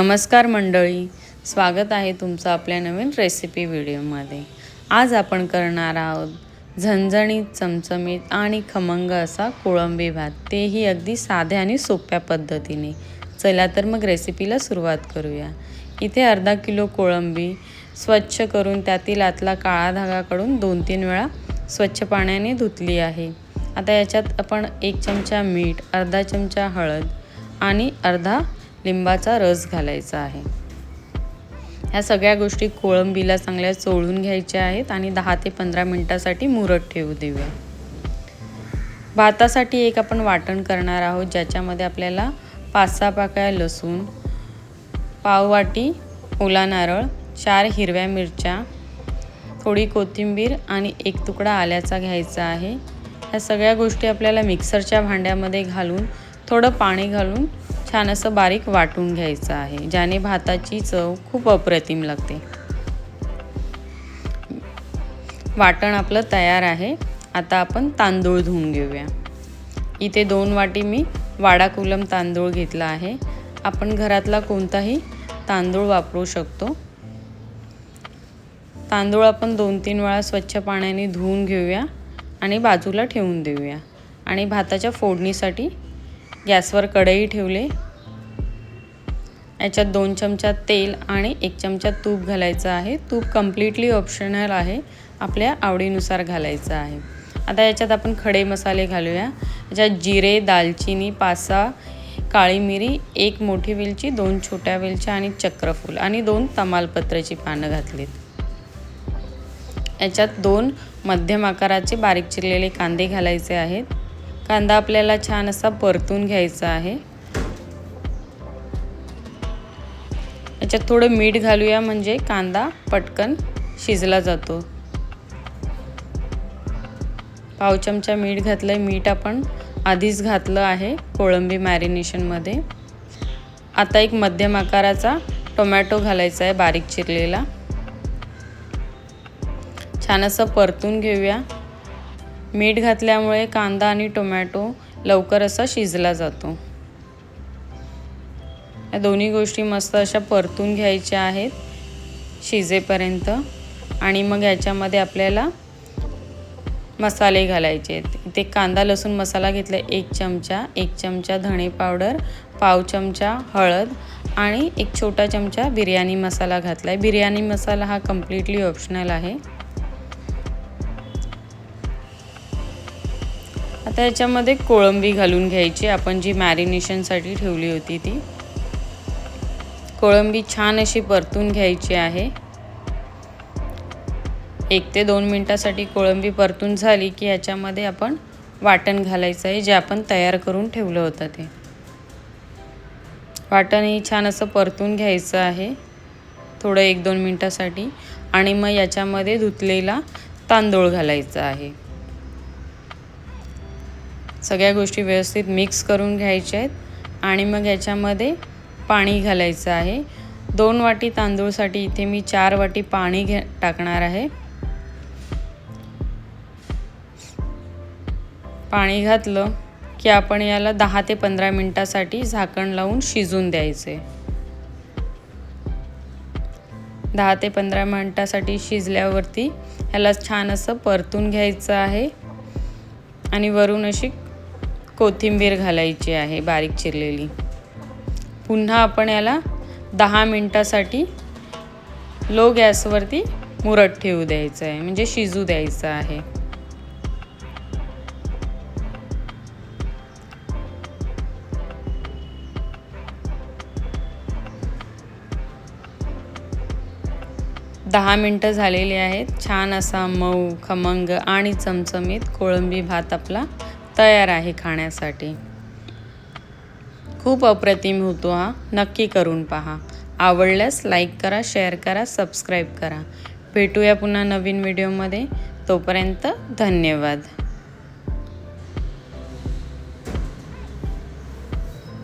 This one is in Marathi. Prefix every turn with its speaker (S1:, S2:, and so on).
S1: नमस्कार मंडळी. स्वागत आहे तुमचं आपल्या नवीन रेसिपी व्हिडिओमध्ये आज आपण करणार आहोत झणझणीत चमचमीत आणि खमंग असा कोळंबी भात. तेही अगदी साध्या आणि सोप्या पद्धतीने. चला तर मग रेसिपीला सुरुवात करूया. इथे अर्धा किलो कोळंबी स्वच्छ करून त्यातील आतला काळा धागा काढून दोन तीन वेळा स्वच्छ पाण्याने धुतली आहे. आता याच्यात आपण एक चमचा मीठ अर्धा चमचा हळद आणि अर्धा लिंबाचा रस घालायचा आहे. ह्या सगळ्या गोष्टी कोळंबीला चांगल्या चोळून घ्यायच्या आहेत आणि दहा ते पंधरा मिनटासाठी मुरत ठेवू देऊया. भातासाठी एक आपण वाटण करणार आहोत ज्याच्यामध्ये आपल्याला पाच सहा पाकळ्या लसूण पाववाटी ओला नारळ चार हिरव्या मिरच्या थोडी कोथिंबीर आणि एक तुकडा आल्याचा घ्यायचा आहे. ह्या सगळ्या गोष्टी आपल्याला मिक्सरच्या भांड्यामध्ये घालून थोडं पाणी घालून छान असं बारीक वाटून घ्यायचं आहे ज्याने भाताची चव खूप अप्रतिम लागते. वाटण आपलं तयार आहे. आता आपण तांदूळ धुवून घेऊया. इथे दोन वाटी मी वाडा कुलम तांदूळ घेतला आहे. आपण घरातला कोणताही तांदूळ वापरू शकतो. तांदूळ आपण दोन तीन वेळा स्वच्छ पाण्याने धुवून घेऊया आणि बाजूला ठेवून देऊया. आणि भाताच्या फोडणीसाठी गॅसवर कढई ठेवले. याच्यात दोन चमचा तेल आणि एक चमचा तूप घालायचं आहे. तूप कम्प्लिटली ऑप्शनल आहे. आपल्या आवडीनुसार घालायचं आहे. आता याच्यात आपण खडे मसाले घालूया. याच्यात जिरे दालचिनी पासा काळी मिरी एक मोठी वेलची दोन छोट्या वेलच्या आणि चक्रफूल आणि दोन तमालपत्राची पानं घातलीत. याच्यात दोन मध्यम आकाराचे बारीक चिरलेले कांदे घालायचे आहेत. कांदा आपल्याला छान असा परतून घ्यायचा आहे. याच्यात थोडं मीठ घालूया म्हणजे कांदा पटकन शिजला जातो. पाव चमचा मीठ घातलं आहे मीठ आपण आधीच घातलं आहे कोळंबी मॅरिनेशनमध्ये आता एक मध्यम आकाराचा टोमॅटो घालायचा आहे बारीक चिरलेला. छान असं परतून घेऊया. मीठ घातल्यामुळे कांदा आणि टोमॅटो लवकर असा शिजला जातो. या दोन्ही गोष्टी मस्त अशा परतून घ्यायच्या आहेत शिजेपर्यंत आणि मग याच्यामध्ये आपल्याला मसाले घालायचे आहेत. इथे कांदा लसूण मसाला घेतला एक चमचा एक चमचा धणे पावडर पाव चमचा हळद आणि एक छोटा चमचा बिर्याणी मसाला घातला आहे बिर्याणी मसाला हा कम्प्लिटली ऑप्शनल आहे. आता याच्यामध्ये कोळंबी घालून घ्यायची. आपण जी मॅरिनेशनसाठी ठेवली होती ती. कोळंबी छान अशी परतून घ्यायची आहे. एक ते दोन मिनटासाठी कोळंबी परतून झाली की याच्यामध्ये आपण वाटण घालायचं आहे जे आपण तयार करून ठेवलं होतं ते. वाटणही छान असं परतून घ्यायचं आहे. थोडं एक दोन मिनटासाठी. आणि मग याच्यामध्ये धुतलेला तांदूळ घालायचा आहे. सगळ्या गोष्टी व्यवस्थित मिक्स करून घ्यायच्या आहेत. आणि मग याच्यामध्ये पाणी घालायचं आहे. दोन वाटी तांदूळसाठी इथे मी चार वाटी पाणी घे टाकणार आहे. पाणी घातलं की आपण याला दहा ते पंधरा मिनटासाठी झाकण लावून शिजून द्यायचे. दहा ते पंधरा मिनटासाठी शिजल्यावरती ह्याला छान असं परतून घ्यायचं आहे. आणि वरून अशी कोथिंबीर घालायची आहे बारीक चिरलेली. पुन्हा आपण याला दहा मिनटासाठी लो गॅसवरती मुरत ठेवू द्यायचं आहे म्हणजे शिजू द्यायचं आहे. दहा मिनटं झालेली आहेत. छान असा मऊ खमंग आणि चमचमीत कोळंबी भात आपला तयार आहे खाण्यासाठी. खूप अप्रतिम होतो हा. नक्की करून पहा. आवडल्यास लाईक करा शेअर करा सबस्क्राईब करा. भेटूया पुन्हा नवीन व्हिडिओमध्ये तोपर्यंत धन्यवाद.